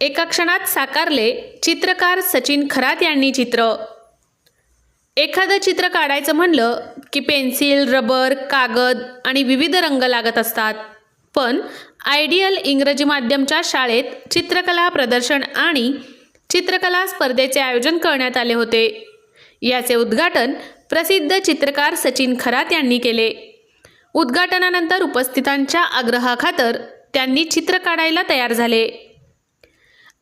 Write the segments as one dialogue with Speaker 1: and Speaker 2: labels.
Speaker 1: एका क्षणात साकारले चित्रकार सचिन खरात यांनी चित्र. एखादं चित्र काढायचं म्हणलं की पेन्सिल रबर कागद आणि विविध रंग लागत असतात. पण आयडियल इंग्रजी माध्यमच्या शाळेत चित्रकला प्रदर्शन आणि चित्रकला स्पर्धेचे आयोजन करण्यात आले होते. याचे उद्घाटन प्रसिद्ध चित्रकार सचिन खरात यांनी केले. उद्घाटनानंतर उपस्थितांच्या आग्रहाखातर त्यांनी चित्र काढायला तयार झाले.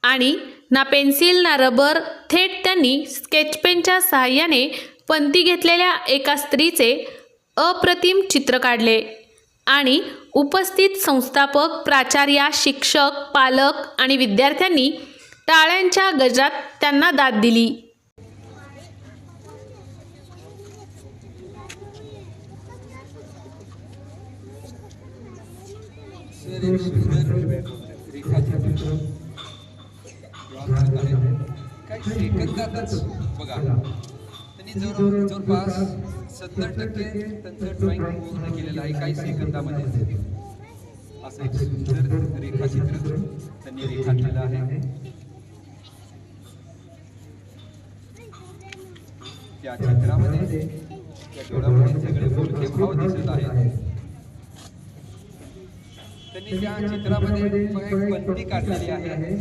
Speaker 1: आणि ना पेन्सिल ना रबर थेट त्यांनी स्केचपेनच्या सहाय्याने पंती घेतलेल्या एका स्त्रीचे अप्रतिम चित्र काढले. आणि उपस्थित संस्थापक प्राचार्या शिक्षक पालक आणि विद्यार्थ्यांनी टाळ्यांच्या गजरात त्यांना दाद दिली
Speaker 2: सर एक सुंदर रेखाचित्र ड्रॉ करत आहेत काही सेकंदातच बघा. त्यांनी जवळ जवळपास सत्तर टक्के त्यांचं ड्रॉइंग पूर्ण केलेलं आहे काही सेकंदामध्ये असं एक सुंदर रेखाचित्र त्यांनी रेखाटलेलं आहे. त्या चित्रामध्ये त्या डोळ्यामध्ये सगळे बोलके भाव दिसत आहेत. त्यांनी त्या चित्रामध्ये एक पंक्ती काढलेली आहे.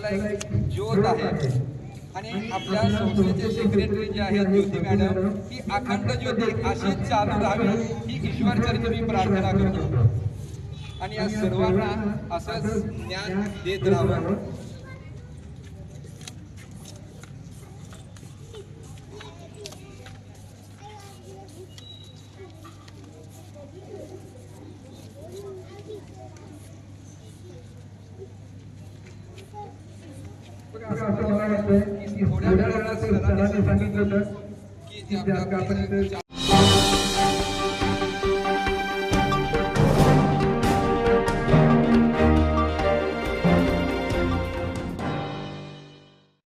Speaker 2: त्याला एक ज्योत आहे. आणि आपल्या संस्थेचे सेक्रेटरी जे आहेत ज्योती मॅडम ही अखंड ज्योती अशीच चालू राहावी ही ईश्वरचरणी मी प्रार्थना करतो. आणि या सर्वांना असंच ज्ञान देत राहावं. असं मला वाटतं की सांगितलं होतं की